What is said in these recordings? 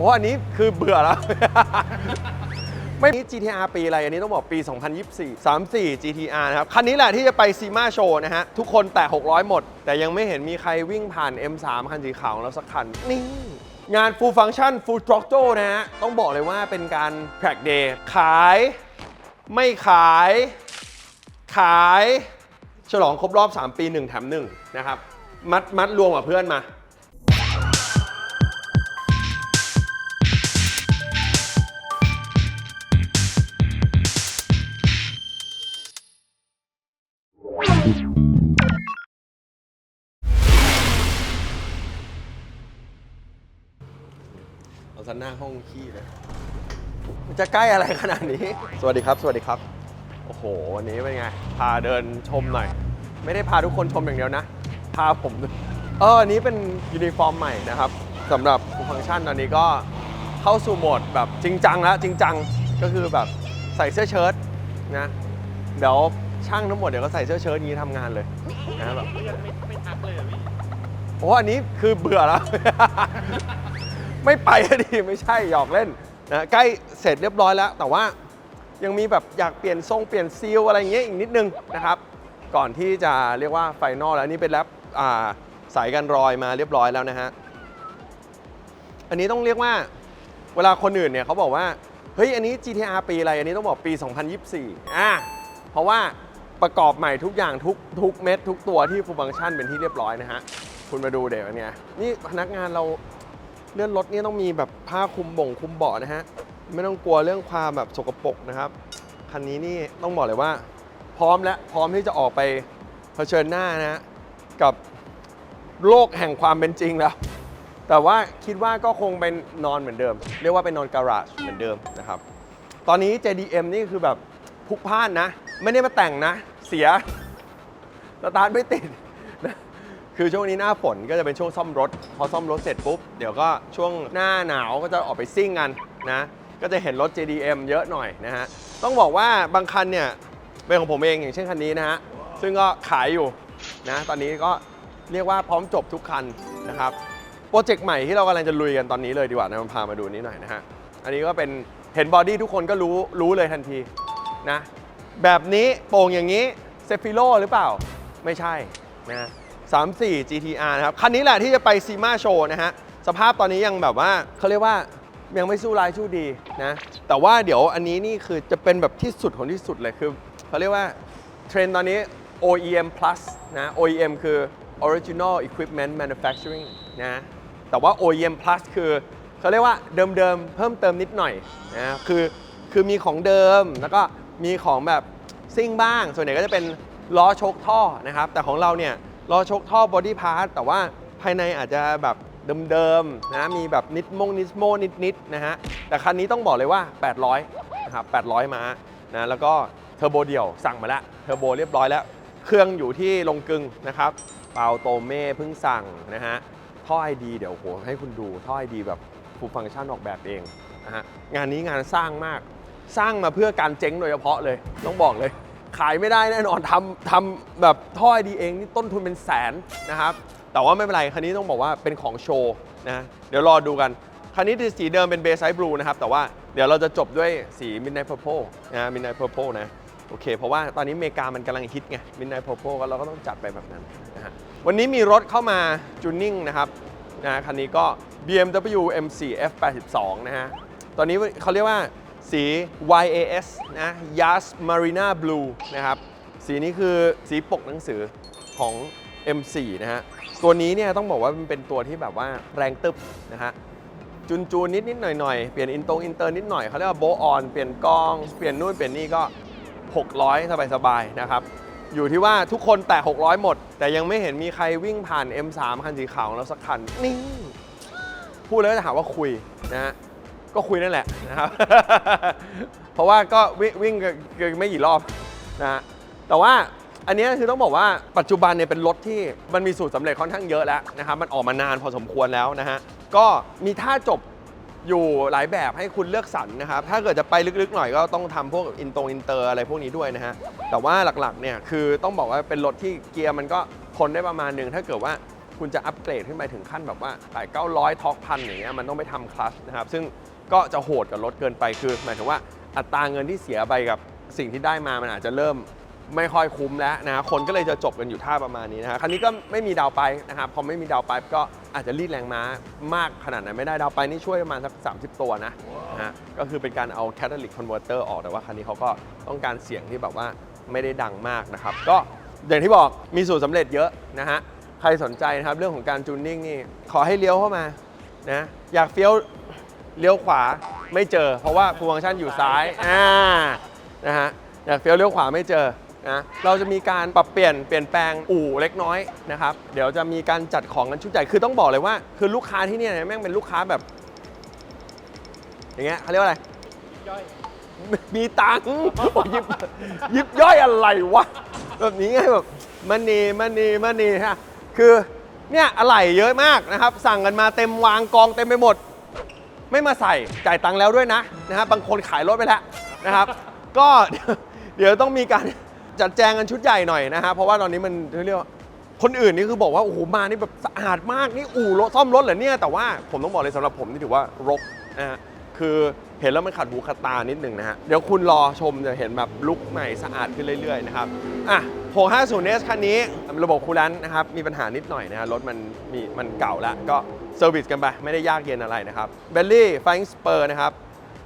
อ้อันนี้คือเบื่อแล้ว ไม่นี่ GTR ปีอะไร อันนี้ต้องบอกปี 2024 34 GTR นะครับ คันนี้แหละที่จะไปซีมาโชว์นะฮะ ทุกคนแตะ600 หมด แต่ยังไม่เห็นมีใครวิ่งผ่าน M3 คันสีขาวของเราสักคัน นี่งาน Full Function Full Throttle นะฮะ ต้องบอกเลยว่าเป็นการ Track Day ขาย ไม่ขาย ขาย ฉลองครบรอบ 3 ปี 1 แถม 1 นะครับ มัดมัดรวมกับเพื่อนมา นหน้าห้องขี้เลยมันจะใกล้อะไรขนาดนี้ สวัสดีครับ สวัสดีครับ โอ้โห วันนี้เป็นไง พาเดินชมหน่อย ไม่ได้พาทุกคนชมอย่างเดียวนะ พาผม เอออันนี้เป็นยูนิฟอร์มใหม่นะครับสำหรับฟังก์ชันตอนนี้ก็เข้าสู่โหมดแบบจริงจังแล้ว จริงจังก็คือแบบใส่เสื้อเชิ้ตนะ เดี๋ยวช่างทั้งหมดเดี๋ยวก็ใส่เสื้อเชิ้ตอย่างนี้ทำงานเลยนะแบบไม่ทักเลยพี่โอ้อันนี้คือเบื่อแล้ว ไม่ไปดิไม่ใช่หยอกเล่นนะใกล้เสร็จเรียบร้อยแล้ว แต่ว่ายังมีแบบอยากเปลี่ยนทรงเปลี่ยนซีลอะไรเงี้ยอีกนิดนึงนะครับ ก่อนที่จะเรียกว่าไฟนอลแล้วนี่เป็นแรปสายกันรอยมาเรียบร้อยแล้วนะฮะอันนี้ต้องเรียกว่าเวลาคนอื่นเนี่ยเขาบอกว่าเฮ้ยอันนี้ GTR ปีอะไรอันนี้ต้องบอกปี 2024อ่าเพราะว่าประกอบใหม่ทุกอย่างทุกทุกเม็ดทุกตัวที่ฟูลฟังก์ชันเป็นที่เรียบร้อยนะฮะคุณมาดูเดี๋ยวเนี่ยนี่พนักงานเรา เลื่อนรถนี่ต้องมีแบบผ้าคลุมบ่งคลุมเบาะนะฮะ ไม่ต้องกลัวเรื่องความแบบสกปรกนะครับ คันนี้นี่ต้องบอกเลยว่า พร้อมแล้วพร้อมที่จะออกไปเผชิญหน้านะ กับโลกแห่งความเป็นจริงแล้ว แต่ว่าคิดว่าก็คงเป็นนอนเหมือนเดิม เรียกว่าเป็นนอนการาจเหมือนเดิมนะครับ ตอนนี้ JDM นี่คือแบบพุกพล่านนะ ไม่ได้มาแต่งนะ เสียสตาร์ทไม่ติด คือช่วงนี้หน้าฝนก็จะเป็นช่วงซ่อมรถ พอซ่อมรถเสร็จปุ๊บ เดี๋ยวก็ช่วงหน้าหนาวก็จะออกไปซิ่งกันนะ ก็จะเห็นรถ JDM เยอะหน่อยนะฮะ ต้องบอกว่าบางคันเนี่ยเป็นของผมเองอย่างเช่นคันนี้นะฮะ ซึ่งก็ขายอยู่นะ ตอนนี้ก็เรียกว่าพร้อมจบทุกคันนะครับ โปรเจกต์ใหม่ที่เรากำลังจะลุยกันตอนนี้เลยดีกว่านะมันพามาดูนี้หน่อยนะฮะ อันนี้ก็เป็นเห็นบอดี้ทุกคนก็รู้รู้เลยทันทีนะ แบบนี้โป่งอย่างนี้เซฟิโลหรือเปล่า ไม่ใช่นะ 34 GTR นะครับ คันนี้แหละที่จะไปซีมาโชว์นะฮะ สภาพตอนนี้ยังแบบว่าเขาเรียกว่ายังไม่สู้รายสู้ดีนะ แต่ว่าเดี๋ยวอันนี้นี่คือจะเป็นแบบที่สุดของที่สุดเลยคือเขาเรียกว่าเทรนด์ตอนนี้ OEM plus นะ OEM คือ Original Equipment Manufacturing นะ แต่ว่า OEM plus คือเขาเรียกว่าเดิมๆ เพิ่มเติมนิดหน่อยนะคือคือมีของเดิมแล้วก็มีของแบบซิ่งบ้าง ส่วนใหญ่ก็จะเป็นล้อชคท่อนะครับ แต่ของเราเนี่ย ล้อชคท่อบอดี้พาร์ทแต่ว่าภายในอาจจะแบบเดิมๆนะมีแบบนิดมงนิสโมนิดๆนะฮะแต่คันนี้ต้องบอกเลยว่า 800นะครับ800 ม้านะแล้วก็เทอร์โบเดี่ยวสั่งมาแล้วเทอร์โบเรียบร้อยแล้ว เครื่องอยู่ที่ลงกึงนะครับเปาโตเม่เพิ่งสั่งนะฮะท่อไอดีเดี๋ยวโหให้คุณดูท่อไอดีแบบฟูลฟังก์ชันออกแบบเองนะฮะงานนี้งานสร้างมากสร้างมาเพื่อการเจ๊งโดยเฉพาะเลยต้องบอกเลย ขายไม่ได้แน่นอนทำทำแบบท่อไอดีเองนี่ต้นทุนเป็นแสนนะครับ แต่ว่าไม่เป็นไร คันนี้ต้องบอกว่าเป็นของโชว์นะเดี๋ยวรอดูกัน คันนี้สีเดิมเป็นเบสไซบลูนะครับ แต่ว่าเดี๋ยวเราจะจบด้วยสี Midnight Purple นะ Midnight Purple นะโอเค เพราะว่าตอนนี้อเมริกามันกำลังฮิตไง Midnight Purple ก็เราก็ต้องจัดไปแบบนั้นนะฮะวันนี้มีรถเข้ามาจูนนิ่งนะครับนะคันนี้ก็ BMW M4 F82 นะฮะตอนนี้เขาเรียกว่า สี YAS นะ Yas Marina Blue นะครับ สีนี้คือสีปกหนังสือของ M4 นะฮะ ตัวนี้เนี่ยต้องบอกว่ามันเป็นตัวที่แบบว่าแรงตึบนะฮะจูนจูนนิดนิดหน่อยหน่อยเปลี่ยนอินตรงอินเตอร์นิดหน่อยเขาเรียกว่าโบออน เปลี่ยนกล้อง เปลี่ยนนู่นเปลี่ยนนี่ก็ 600 สบายๆนะครับ อยู่ที่ว่าทุกคนแตะ600 หมด แต่ยังไม่เห็นมีใครวิ่งผ่าน M3 คันสีขาวของเราสักคัน นี่ พูดแล้วจะหาว่าคุยนะฮะ ก็คุยนั่นแหละนะครับ เพราะว่าก็วิ่งวิ่งกันไม่กี่รอบนะฮะแต่ว่าอันนี้คือต้องบอกว่าปัจจุบันเนี่ยเป็นรถที่มันมีสูตรสำเร็จค่อนข้างเยอะแล้วนะครับมันออกมานานพอสมควรแล้วนะฮะก็มีท่าจบอยู่หลายแบบให้คุณเลือกสรรนะครับ ถ้าเกิดจะไปลึกๆหน่อยก็ต้องทำพวกอินตรงอินเตอร์อะไรพวกนี้ด้วยนะฮะ แต่ว่าหลักๆเนี่ยคือต้องบอกว่าเป็นรถที่เกียร์มันก็ทนได้ประมาณหนึ่งถ้าเกิดว่าคุณจะอัปเกรดขึ้นไปถึงขั้นแบบว่าแปดเก้าร้อยท็อกพันอย่างเงี้ยมันต้องไปทำคลัชนะครับ ซึ่ง ก็จะโหดกับรถเกินไปคือหมายถึงว่าอัตราเงินที่เสียไปกับสิ่งที่ได้มามันอาจจะเริ่มไม่ค่อยคุ้มแล้วนะคนก็เลยจะจบกันอยู่ท่าประมาณนี้นะฮะคันนี้ก็ไม่มีดาวไปนะครับพอไม่มีดาวไปก็อาจจะรีดแรงม้ามากขนาดไหนไม่ได้ดาวไปนี่ช่วยประมาณสัก30 ตัวนะฮะก็คือเป็นการเอา catalytic converter ออกแต่ว่าคันนี้เขาก็ต้องการเสียงที่แบบว่าไม่ได้ดังมากนะครับ ก็อย่างที่บอกมีสูตรสำเร็จเยอะนะฮะใครสนใจนะครับเรื่องของการจูนนิ่งนี่ขอให้เลี้ยวเข้ามานะอยากเฟี้ยว เลี้ยวขวาไม่เจอ เพราะว่าฟังก์ชันอยู่ซ้ายอ่านะฮะอยากเฟี้ยวเลี้ยวขวาไม่เจอนะเราจะมีการปรับเปลี่ยนเปลี่ยนแปลงอู่เล็กน้อยนะครับเดี๋ยวจะมีการจัดของกันชุดใหญ่คือต้องบอกเลยว่า คือลูกค้าที่เนี่ยแม่งเป็นลูกค้าแบบ อย่างเงี้ยเขาเรียกว่าอะไรมีตังค์ยยิบยิบย่อยอะไรวะแบบนี้ไงแบบมันนีมันนีมันนีฮะคือเนี่ยอะไรเยอะมากนะครับ สั่งกันมาเต็มวางกองเต็มไปหมด ไม่มาใส่จ่ายตังค์แล้วด้วยนะนะครับบางคนขายรถไปแล้วนะครับ ก็เดี๋ยวต้องมีการจัดแจงกันชุดใหญ่หน่อยนะฮะเพราะว่าตอนนี้มันเรียกว่าคนอื่นนี่คือบอกว่าโอ้โหมานี่แบบสะอาดมากนี่อู่รถซ่อมรถเหรอเนี่ยแต่ว่าผมต้องบอกเลยสำหรับผมนี่ถือว่ารกนะฮะคือ เห็นแล้วมันขัดหูขัดตานิดหนึ่งนะฮะ เดี๋ยวคุณรอชมจะเห็นแบบลุคใหม่สะอาดขึ้นเรื่อยๆนะครับ อะ 650 S คันนี้ระบบคูลแลนต์นะครับ มีปัญหานิดหน่อยนะฮะรถมันมีมันเก่าแล้วก็เซอร์วิสกันไป ไม่ได้ยากเย็นอะไรนะครับเบลลี่ไฟน์สเปอร์นะครับ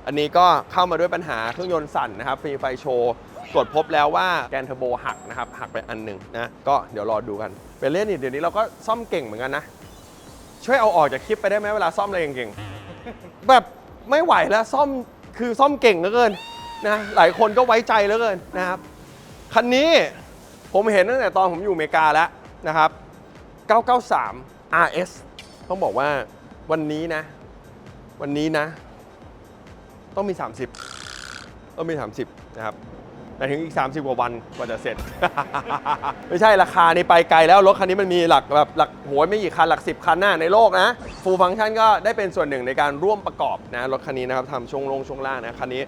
อันนี้ก็เข้ามาด้วยปัญหาเครื่องยนต์สั่นนะครับฟรีไฟโชว์ตรวจพบแล้วว่าแกนเทอร์โบหักนะครับหักไปอันหนึ่งนะก็เดี๋ยวรอดูกันเป็นเล่นนี่เดี๋ยวนี้เราก็ซ่อมเก่งเหมือนกันนะช่วยเอาออกจากคลิปไปได้ไหมเวลาซ่อมอะไรเก่งๆแบบ ไม่ไหวแล้วซ่อมคือซ่อมเก่งเหลือเกินนะหลายคนก็ไว้ใจเหลือเกินนะครับคันนี้ผมเห็นตั้งแต่ตอนผมอยู่อเมริกาแล้วนะครับ 993 RS ต้องบอกว่าวันนี้นะ วันนี้นะ ต้องมี 30 ต้องมี 30 นะครับ แต่ถึงอีก 30 กว่าวันกว่าจะเสร็จ ไม่ใช่ราคานี่ไปไกลแล้ว รถคันนี้มันมีหลักแบบหลักโหยไม่กี่คันหลัก 10 คันหน้าในโลกนะฟูลฟัง c t ชันก็ได้เป็นส่วนหนึ่งในการร่วมประกอบนะรถคันนี้นะครับทำช่วงลงช่วงล่างนะคันนี้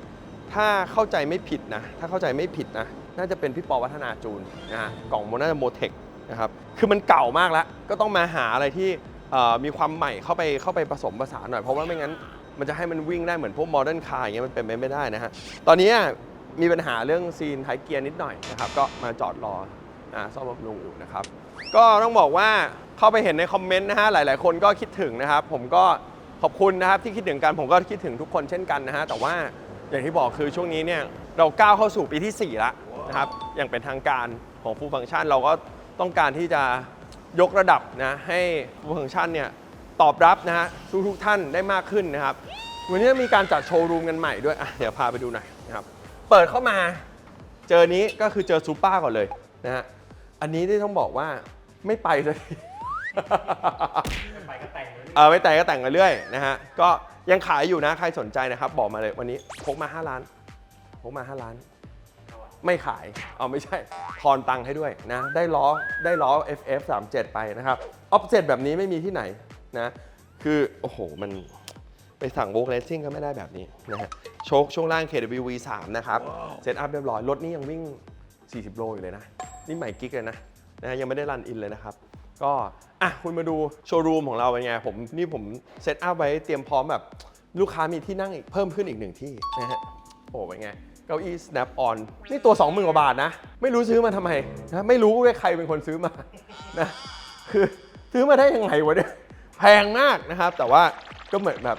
ถ้าเข้าใจไม่ผิดนะ ถ้าเข้าใจไม่ผิดนะ น่าจะเป็นพี่ปอวัฒนาจูนนะฮะกล่องโมน่าจะโมเทคนะครับคือมันเก่ามากแล้ว ก็ต้องมาหาอะไรที่มีความใหม่เข้าไปเข้าไปผสมผสานหน่อยเพราะว่าไม่งั้นมันจะให้มันวิ่งได้เหมือนพวกโมเดิร์นคาร์อย่างเงี้ยมันเป็นไปไม่ได้นะฮะตอนนี้ มีปัญหาเรื่องซีนไทยเกียร์นิดหน่อยนะครับ ก็มาจอดรออ่าซ่อมบำรุงอยู่นะครับ ก็ต้องบอกว่าเข้าไปเห็นในคอมเมนต์นะฮะหลาย ๆ คนก็คิดถึงนะครับ ผมก็ขอบคุณนะครับที่คิดถึงกันผมก็คิดถึงทุกคนเช่นกันนะฮะแต่ว่าอย่างที่บอกคือช่วงนี้เนี่ยเราก้าวเข้าสู่ปีที่ 4 แล้วนะครับอย่างเป็นทางการของฟูฟังชันเราก็ต้องการที่จะยกระดับนะให้ฟูฟังชันเนี่ยตอบรับนะฮะทุกทุกๆท่านได้มากขึ้นนะครับ วันนี้มีการจัดโชว์รูมกันใหม่ด้วยอะเดี๋ยวพาไปดูหน่อยนะครับ เปิดเข้ามาเจอนี้ก็คือเจอซูเปอร์ก่อนเลยนะฮะ อันนี้ที่ต้องบอกว่าไม่ไปเลย ไปก็แต่งเลยเออไม่แต่งก็แต่งไปเรื่อยนะฮะ ก็ยังขายอยู่นะใครสนใจนะครับ บอกมาเลยวันนี้พกมา 5 ล้านพกมา 5 ล้าน ไม่ขาย เอาไม่ใช่ทอนตังค์ให้ด้วยนะ ได้ล้อได้ล้อ FF 3 7 ไปนะครับ ออฟเซตแบบนี้ไม่มีที่ไหนนะ คือโอ้โหมัน ไปสั่งโวกเลสซิ่งก็ไม่ได้แบบนี้นะฮะโชคช่วงล่าง KWV 3 นะครับ เซตอัพเรียบร้อย รถนี้ยังวิ่ง 40 โลอยู่เลยนะ นี่ใหม่กิ๊กเลยนะนะฮะยังไม่ได้รันอินเลยนะครับ ก็อะคุณมาดูโชว์รูมของเราเป็นไงผมนี่ผมเซตอัพไว้เตรียมพร้อมแบบลูกค้ามีที่นั่งอีกเพิ่มขึ้นอีกหนึ่งที่นะฮะโอ้เป็นไงเก้าอี้ snap on นี่ตัว 20,000กว่าบาทนะ ไม่รู้ซื้อมาทำไมนะไม่รู้ว่าใครเป็นคนซื้อมานะคือซื้อมาได้ยังไงวะเนี่ยแพงมากนะครับ แต่ว่าก็เหมือนแบบ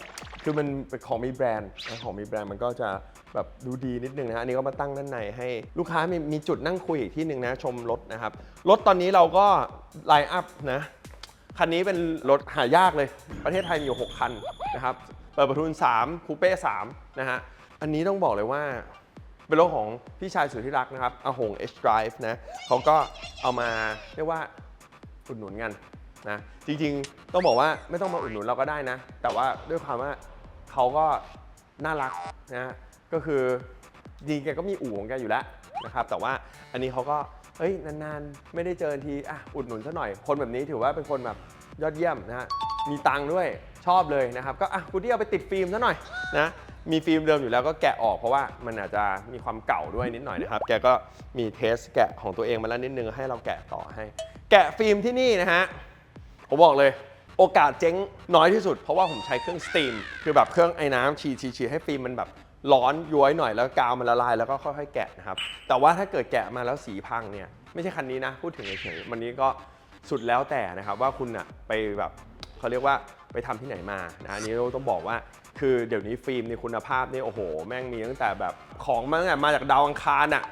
คือมันเป็นของมีแบรนด์นะของมีแบรนด์มันก็จะแบบดูดีนิดนึงนะฮะอันนี้ก็มาตั้งด้านในให้ลูกค้ามีมีจุดนั่งคุยอีกที่หนึ่งนะชมรถนะครับ รถตอนนี้เราก็ไลน์อัพนะ คันนี้เป็นรถหายากเลย ประเทศไทยมีอยู่ 6 คันนะครับ เปิดประทุน 3 คูเป้ 3 นะฮะ อันนี้ต้องบอกเลยว่าเป็นรถของพี่ชายสุดที่รักนะครับอาหง H Drive นะเขาก็เอามาเรียกว่าอุดหนุนกันนะจริงๆ ต้องบอกว่าไม่ต้องมาอุดหนุนเราก็ได้นะ แต่ว่าด้วยความว่า เขาก็น่ารักนะก็คือจริงแกก็มีอู่ของแกอยู่แล้วนะครับแต่ว่าอันนี้เขาก็เฮ้ยนานๆ ไม่ได้เจอทีอะอุดหนุนซะหน่อยคนแบบนี้ถือว่าเป็นคนแบบยอดเยี่ยมนะฮะมีตังค์ด้วยชอบเลยนะครับ ก็อะคุณที่เอาไปติดฟิล์มซะหน่อยนะมีฟิล์มเดิมอยู่แล้วก็แกะออกเพราะว่ามันอาจจะมีความเก่าด้วยนิดหน่อยนะครับ แกก็มีเทสแกะของตัวเองมาแล้วนิดนึงให้เราแกะต่อให้ แกะฟิล์มที่นี่นะฮะผมบอกเลย โอกาสเจ๊งน้อยที่สุด เพราะว่าผมใช้เครื่องสต e มคือแบบเครื่องไอ้น้ำฉีดฉีดฉีดให้ฟิล์มมันแบบร้อนย้วยหน่อยแล้วกาวมันละลายแล้วก็ค่อยๆแกะนะครับ แต่ว่าถ้าเกิดแกะมาแล้วสีพังเนี่ยไม่ใช่คันนี้นะ พูดถึงเฉยๆวันนี้ก็สุดแล้วแต่นะครับว่าคุณอะไปแบบเขาเรียกว่าไปทำที่ไหนมานะอันนี้เราต้องบอกว่าคือเดี๋ยวนี้ฟิล์มในคุณภาพนี่โอ้โห แม่งมีตั้งแต่แบบของมาตั้งแต่มาจากดาวอังคารอะ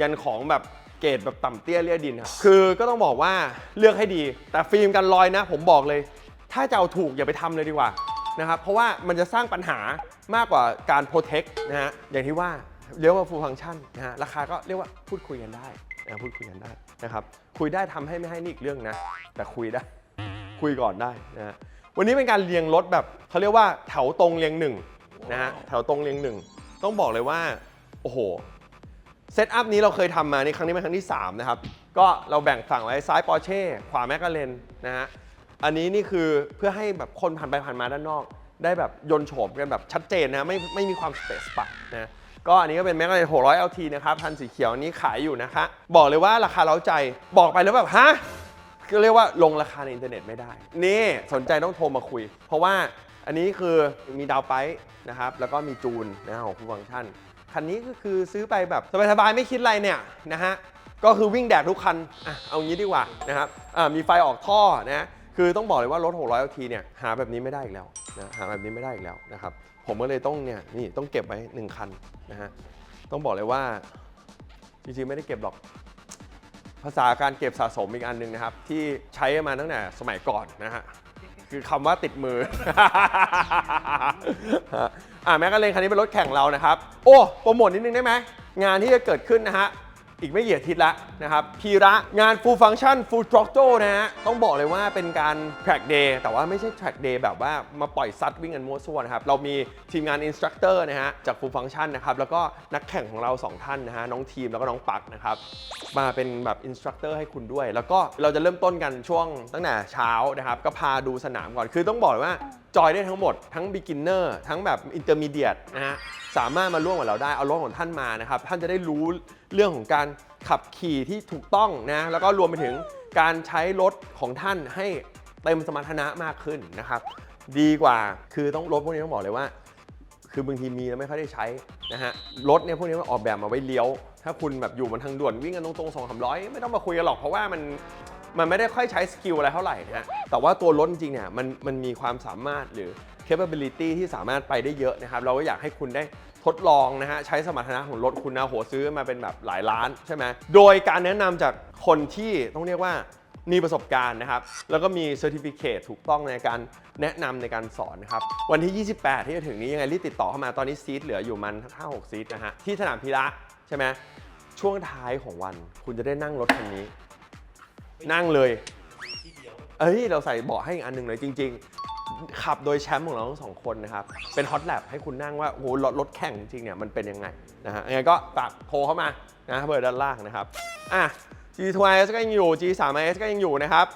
ยันของแบบเกรดแบบต่ำเตี้ยเลี่ยดินครับคือก็ต้องบอกว่าเลือกให้ดี แต่ฟิล์มกันรอยนะ ผมบอกเลย ถ้าจะเอาถูกอย่าไปทำเลยดีกว่านะครับเพราะว่ามันจะสร้างปัญหามากกว่าการโปรเทคนะฮะอย่างที่ว่าเรียกว่า full function นะฮะราคาก็เรียกว่าพูดคุยกันได้นะพูดคุยกันได้นะครับคุยได้ทำให้ไม่ให้นี่อีกเรื่องนะ แต่คุยได้ คุยก่อนได้นะฮะวันนี้เป็นการเรียงรถแบบเขาเรียกว่าแถวตรงเรียงหนึ่งนะฮะแถวตรงเรียงหนึ่งต้องบอกเลยว่าโอ้โหเซตอัพนี้เราเคยทำมาในครั้งนี้เป็นครั้งที่ 3 นะครับ ก็เราแบ่งฝั่งไว้ซ้ายปอร์เช่ขวาแมคลาเรนนะฮะ อันนี้นี่คือเพื่อให้แบบคนผ่านไปผ่านมาด้านนอก ได้แบบยนโฉมกันแบบชัดเจนนะไม่ไม่มีความสเปซปะนะก็อันนี้ก็เป็นแมคลาเรน600 LT นะครับพันสีเขียวนี้ขายอยู่นะคะ บอกเลยว่าราคาเร้าใจบอกไปแล้วแบบฮะก็เรียกว่าลงราคาในอินเทอร์เน็ตไม่ได้ นี่สนใจต้องโทรมาคุย เพราะว่าอันนี้คือมีดาวไปนะครับ แล้วก็มีจูนนะของฟูฟังก์ชัน คันนี้ก็คือซื้อไปแบบสบายๆไม่คิดอะไรเนี่ยนะฮะ ก็คือวิ่งแดดทุกคัน อะ เอางี้ดีกว่านะครับ อ่า มีไฟออกท่อนะ คือต้องบอกเลยว่ารถ 600 LT เนี่ยหาแบบนี้ไม่ได้อีกแล้วนะหาแบบนี้ไม่ได้อีกแล้วนะครับ ผมก็เลยต้องเนี่ยนี่ต้องเก็บไว้หนึ่งคันนะฮะต้องบอกเลยว่าจริงๆไม่ได้เก็บหรอก ภาษาการเก็บสะสมอีกอันหนึ่งนะครับ ที่ใช้มาตั้งแต่สมัยก่อนนะฮะคือคำว่าติดมือ อ่าแม้กระเลนคันนี้เป็นรถแข่งเรานะครับ โอ้โปรโมทนิดนึงได้ไหมงานที่จะเกิดขึ้นนะฮะ อีกไม่กี่อาทิตย์ละนะครับพีระงาน full function full throttle นะฮะต้องบอกเลยว่าเป็นการ track day แต่ว่าไม่ใช่ track day แบบว่ามาปล่อยซัดวิ่งกันมั่วซั่วนะครับ เรามีทีมงาน instructor นะฮะจาก full function นะครับ แล้วก็นักแข่งของเรา 2 ท่านนะฮะน้องทีมแล้วก็น้องปักนะครับ มาเป็นแบบอินสตรัคเตอร์ให้คุณด้วย แล้วก็เราจะเริ่มต้นกันช่วงตั้งแต่เช้านะครับก็พาดูสนามก่อนคือต้องบอกเลยว่า จอยได้ทั้งหมดทั้ง beginner ทั้งแบบ intermediate นะฮะสามารถมาร่วมกับเราได้เอารถของท่านมานะครับ ท่านจะได้รู้เรื่องของการขับขี่ที่ถูกต้องนะแล้วก็รวมไปถึงการใช้รถของท่านให้เต็มสมรรถนะมากขึ้นนะครับ ดีกว่าคือต้องรถพวกนี้ต้องบอกเลยว่า คือบางทีมีแล้วไม่ค่อยได้ใช้นะฮะรถเนี่ยพวกนี้มันออกแบบมาไว้เลี้ยว ถ้าคุณแบบอยู่บนทางด่วนวิ่งกันตรงๆสองสามร้อยไม่ต้องมาคุยกันหรอกเพราะว่ามัน มันไม่ได้ค่อยใช้สกิลอะไรเท่าไหร่นะฮะแต่ว่าตัวรถจริงเนี่ยมันมันมีความสามารถหรือ capability ที่สามารถไปได้เยอะนะครับ เราก็อยากให้คุณได้ทดลองนะฮะใช้สมรรถนะของรถคุณนะโหซื้อมาเป็นแบบหลายล้านใช่ไหมโดยการแนะนำจากคนที่ต้องเรียกว่ามีประสบการณ์นะครับ แล้วก็มีเซอร์ติฟิเคถูกต้องในการแนะนำในการสอนนะครับ วันที่ 28 ที่จะถึงนี้ยังไงรีบติดต่อเข้ามาตอนนี้ซีทเหลืออยู่มัน5 6ซีทนะฮะที่สนามพีระใช่ไหมช่วงท้ายของวันคุณจะได้นั่งรถคันนี้ นั่งเลย เอ้ย เราใส่เบาะให้อีกอันหนึ่งเลยจริง ๆ ขับโดยแชมป์ของเราทั้งสองคนนะครับ เป็นฮอตแลบให้คุณนั่งว่า โอ้โหรถรถแข่งจริงๆเนี่ยมันเป็นยังไงนะฮะยังไงก็ฝากโทรเข้ามานะเบอร์ด้านล่างนะครับ อะ G2S ก็ยังอยู่ G3S ก็ยังอยู่นะครับ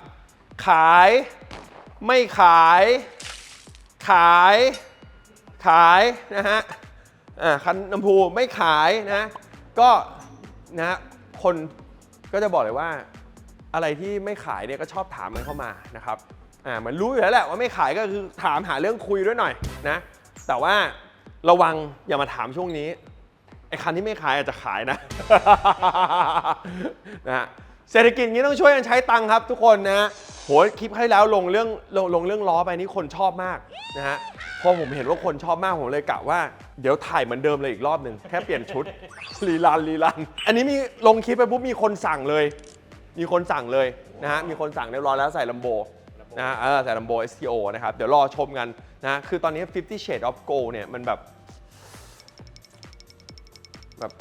ขายไม่ขาย ขาย ขายนะฮะ อ่าคันน้ำพูไม่ขายนะ ก็นะฮะคนก็จะบอกเลยว่า อะไรที่ไม่ขายเนี่ยก็ชอบถามมันเข้ามานะครับอ่ามันรู้อยู่แล้วแหละว่าไม่ขายก็คือถามหาเรื่องคุยด้วยหน่อยนะ แต่ว่าระวังอย่ามาถามช่วงนี้ไอ้คันที่ไม่ขายอาจจะขายนะนะฮะเศรษฐกิจนี้ต้องช่วยกันใช้ตังค์ครับทุกคนนะฮะโหคลิปให้แล้วลงเรื่องลงลงเรื่องล้อไปนี่คนชอบมากนะฮะพอผมเห็นว่าคนชอบมากผมเลยกะว่าเดี๋ยวถ่ายเหมือนเดิมเลยอีกรอบหนึ่งแค่เปลี่ยนชุดรีลันรีลัน อันนี้มีลงคลิปไปปุ๊บมีคนสั่งเลย มีคนสั่งเลยนะฮะมีคนสั่งเรียบร้อยแล้วใส่ลัมโบนะฮะเออใส่ลัมโบ STO นะครับ เดี๋ยวรอชมกันนะคือตอนนี้ 50 Shades of Gold เนี่ยมันแบบแบบ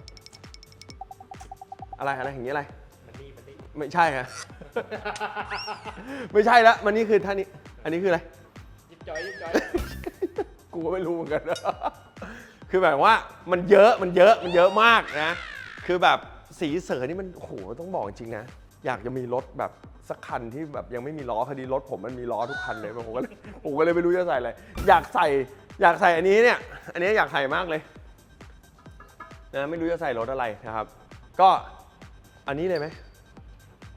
อะไรอะไรอย่างนี้อะไรไม่ใช่ฮะ ไม่ใช่ละมันนี่คือท่านี้ อันนี้คืออะไร ยิบจอยยิบจอยกูก็ไม่รู้เหมือนกัน คือแบบว่ามันเยอะมันเยอะมันเยอะมากนะ คือแบบสีเสือนี่มันโอ้โหต้องบอกจริงนะ อยากจะมีรถแบบสักคันที่แบบยังไม่มีล้อพอดีรถผมมันมีล้อทุกคันเลยผมก็เลยผมก็เลยไม่รู้จะใส่อะไรอยากใส่อยากใส่อันนี้เนี่ย อันนี้อยากใส่มากเลยนะไม่รู้จะใส่รถอะไรนะครับ ก็อันนี้เลยไหม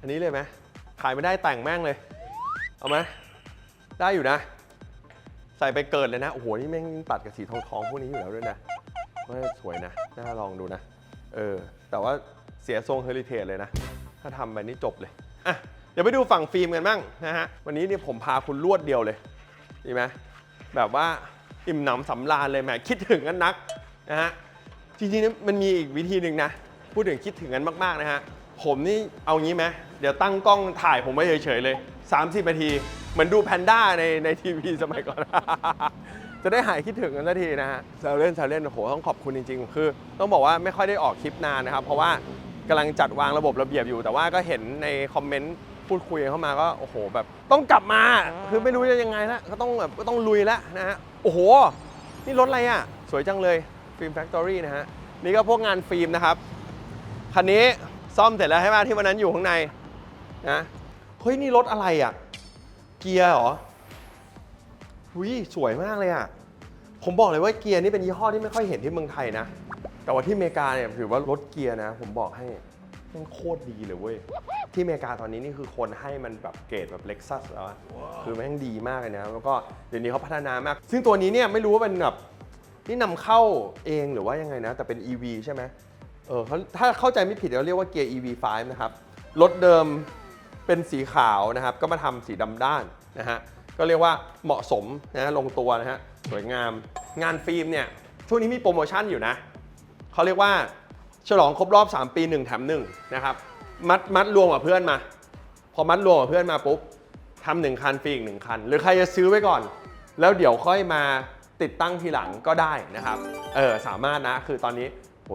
อันนี้เลยไหมขายไม่ได้แต่งแม่งเลย เอาไหมได้อยู่นะ ใส่ไปเกิดเลยนะโอ้โหนี่แม่งตัดกับสีทองทองๆพวกนี้อยู่แล้วด้วยนะว่าสวยนะน่าลองดูนะ เออ แต่ว่าเสียทรงเฮอริเทจเลยนะ ถ้าทำไปนี่จบเลยอะเดี๋ยวไปดูฝั่งฟิล์มกันบ้างนะฮะวันนี้เนี่ยผมพาคุณรวดเดียวเลยดีไหมแบบว่าอิ่มหนำสำราญเลยแหมคิดถึงกันนักนะฮะจริงๆนะมันมีอีกวิธีหนึ่งนะ พูดถึงคิดถึงกันมากๆนะฮะผมนี่เอางี้ไหมเดี๋ยวตั้งกล้องถ่ายผมไว้เฉยๆเลย 30นาทีเหมือนดูแพนด้าในในทีวีสมัยก่อน จะได้หายคิดถึงกันสักทีนะฮะแซวเล่นแซวเล่นโอ้โหต้องขอบคุณจริง ๆ คือ ต้องบอกว่าไม่ค่อยได้ออกคลิปนานนะครับ เพราะว่า กำลังจัดวางระบบระเบียบอยู่ แต่ว่าก็เห็นในคอมเมนต์พูดคุยเข้ามาก็โอ้โหแบบต้องกลับมาคือไม่รู้จะยังไงละก็ต้องแบบก็ต้องลุยแล้วนะฮะโอ้โห นี่รถอะไรอะ สวยจังเลยฟิล์มแฟคทอรี่นะฮะนี่ก็พวกงานฟิล์มนะครับคันนี้ซ่อมเสร็จแล้วใช่ไหมที่วันนั้นอยู่ข้างในนะเฮ้ยนี่รถอะไรอะ เกียร์เหรอหุยสวยมากเลยอะผมบอกเลยว่าเกียร์นี่เป็นยี่ห้อที่ไม่ค่อยเห็นที่เมืองไทยนะ แต่ว่าที่อเมริกาเนี่ยถือว่ารถเกียร์นะ ผมบอกให้มันโคตรดีเลยเว้ย ที่อเมริกาตอนนี้นี่คือคนให้มันแบบเกรดแบบเล็กซัสแล้วอะคือแม่งดีมากเลยนะ แล้วก็เดี๋ยวนี้เขาพัฒนามาก ซึ่งตัวนี้เนี่ยไม่รู้ว่าเป็นแบบนี่นำเข้าเองหรือว่ายังไงนะ แต่เป็น EV ใช่ไหมเออเขาถ้าเข้าใจไม่ผิดเราเรียกว่าเกียร์ EV5 นะครับ รถเดิมเป็นสีขาวนะครับ ก็มาทำสีดำด้านนะฮะ ก็เรียกว่าเหมาะสมนะฮะลงตัวนะฮะ สวยงาม งานฟิล์มเนี่ย ช่วงนี้มีโปรโมชั่นอยู่นะ เขาเรียกว่าฉลองครบรอบ 3 ปี 1 แถม1นะครับมัดมัดรวมกับเพื่อนมา พอมัดรวมกับเพื่อนมาปุ๊บทำหนึ่งคันฟรีอีกหนึ่งคัน หรือใครจะซื้อไว้ก่อน แล้วเดี๋ยวค่อยมาติดตั้งทีหลังก็ได้นะครับเออสามารถนะคือตอนนี้โห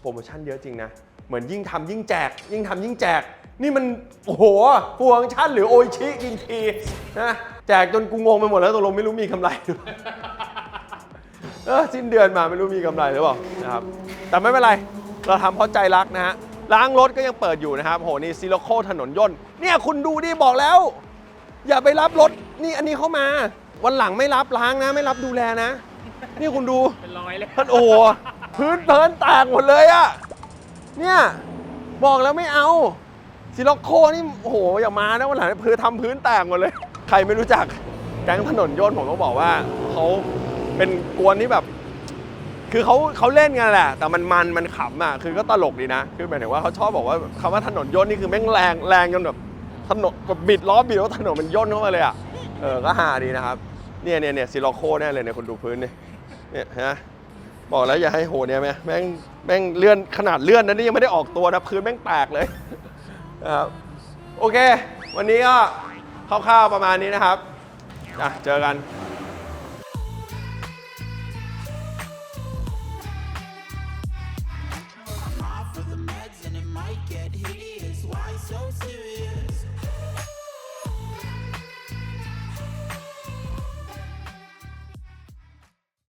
โปรโมชั่นเยอะจริงนะ เหมือนยิ่งทำยิ่งแจก ยิ่งทำยิ่งแจก นี่มันโอ้โหโปรโมชั่นหรือโอชิกินทีนะแจกจนกูงงไปหมดแล้วตกลงไม่รู้มีกำไรหรือ เปล่าเออสิ้นเดือนมาไม่รู้มีกำไรหรือเปล่านะครับแต่ไม่เป็นไรเราทำเพราะใจรักนะฮะล้างรถก็ยังเปิดอยู่นะครับโหนี่ซิโลโคถนนย่นต์เนี่ยคุณดูดิบอกแล้ว อย่าไปรับรถนี่อันนี้เข้ามา วันหลังไม่รับล้างนะ ไม่รับดูแลนะ นี่คุณดูเป็นรอยเลยท่านโอ้โหพื้นเทินแตกหมดเลยอะเนี่ยบอกแล้วไม่เอาซิโลโคนี่โอ้โหอย่ามานะวันหลังพื้นทำพื้นแตกหมดเลย ใครไม่รู้จักแก๊งถนนย่นต์ผมต้องบอกว่าเขา เป็นกวนที่แบบ คือเขาเขาเล่นกันแหละ แต่มันมันมันขำอะคือก็ตลกดีนะ คือหมายถึงว่าเขาชอบบอกว่าคำว่าถนนย่นนี่คือแม่งแรงแรงจนแบบถนนแบบบิดล้อบิดแล้วถนนมันย่นเข้ามาเลยอะเออก็ฮาดีนะครับเนี่ยเนี่ยเนี่ยซิโลโคแน่เลยเนี่ยคุณดูพื้นนี่เนี่ยฮะบอกแล้วอย่าให้โหเนี่ยแม่แม่งแม่งเลื่อนขนาดเลื่อนนั้นนี่ยังไม่ได้ออกตัวนะพื้นแม่งแตกเลยนะครับโอเค วันนี้ก็คร่าวๆประมาณนี้นะครับอะเจอกัน